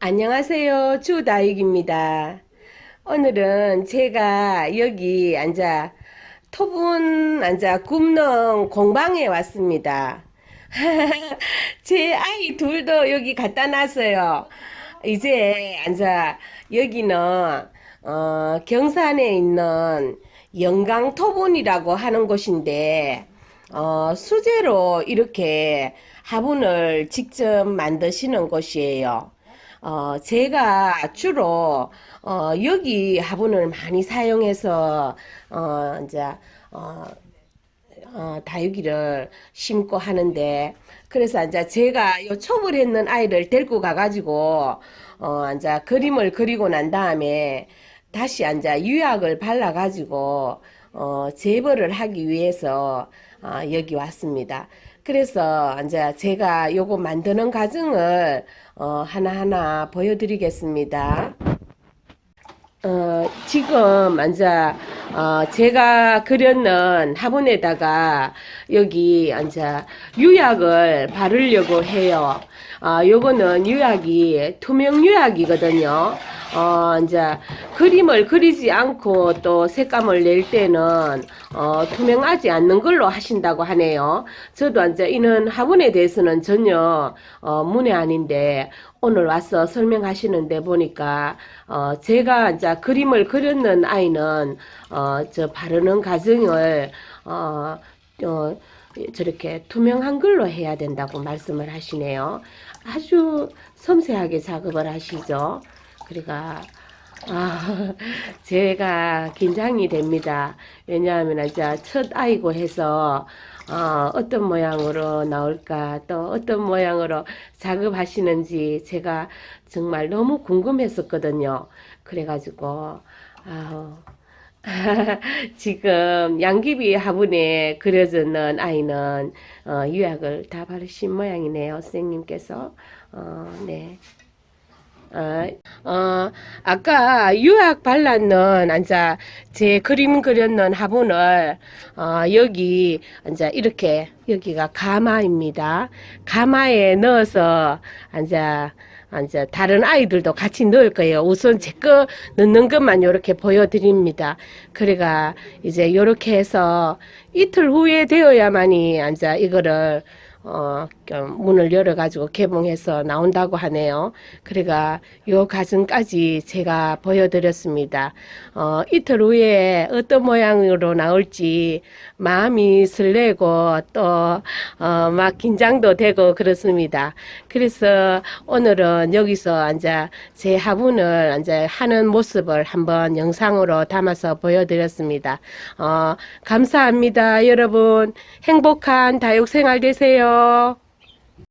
안녕하세요. 주다육입니다. 오늘은 제가 여기 앉아 토분 앉아 굽는 공방에 왔습니다. 제 아이 둘도 여기 갖다 놨어요. 이제 앉아 여기는 어, 경산에 있는 영강 토분이라고 하는 곳인데 어, 수제로 이렇게 화분을 직접 만드시는 곳이에요. 어, 제가 주로, 어, 여기 화분을 많이 사용해서, 어, 이제, 어, 어, 다육이를 심고 하는데, 그래서 이제 제가 요 촉을 했는 아이를 데리고 가가지고, 어, 이제 그림을 그리고 난 다음에, 다시 이제 유약을 발라가지고, 어, 제거를 하기 위해서, 어, 여기 왔습니다. 그래서 이제 제가 요거 만드는 과정을 어, 하나하나 보여드리겠습니다. 어, 지금 이제 어, 제가 그렸는 화분에다가 여기 이제 유약을 바르려고 해요. 어, 요거는 유약이 투명 유약이거든요. 어, 이제 그림을 그리지 않고 또 색감을 낼 때는 어, 투명하지 않는 걸로 하신다고 하네요. 저도 이제 이는 화분에 대해서는 전혀 어, 문외 아닌데 오늘 와서 설명하시는데 보니까 어, 제가 이제 그림을 그렸는 아이는 어, 저 바르는 과정을 어, 어, 저렇게 투명한 걸로 해야 된다고 말씀을 하시네요. 아주 섬세하게 작업을 하시죠. 그러니까 아, 제가 긴장이 됩니다. 왜냐하면 이제 첫 아이고 해서 어, 어떤 모양으로 나올까 또 어떤 모양으로 작업하시는지 제가 정말 너무 궁금했었거든요. 그래가지고 아우 지금 양귀비 화분에 그려졌는 아이는 어, 유약을 다 바르신 모양이네요. 선생님께서 어, 네. 어, 어, 아까 유약 발랐는 앉아 제 그림 그렸는 화분을 어, 여기 앉아 이렇게 여기가 가마입니다. 가마에 넣어서 앉아 앉아 다른 아이들도 같이 넣을 거예요. 우선 제 거 넣는 것만 이렇게 보여드립니다. 그래가 이제 이렇게 해서 이틀 후에 되어야만이 앉아 이거를 어, 좀 문을 열어가지고 개봉해서 나온다고 하네요. 그래가 요 과정까지 제가 보여드렸습니다. 어, 이틀 후에 어떤 모양으로 나올지 마음이 설레고 또, 어, 막 긴장도 되고 그렇습니다. 그래서 오늘은 여기서 앉아 제 화분을 앉아 하는 모습을 한번 영상으로 담아서 보여드렸습니다. 어, 감사합니다. 여러분. 행복한 다육 생활 되세요. Ciao.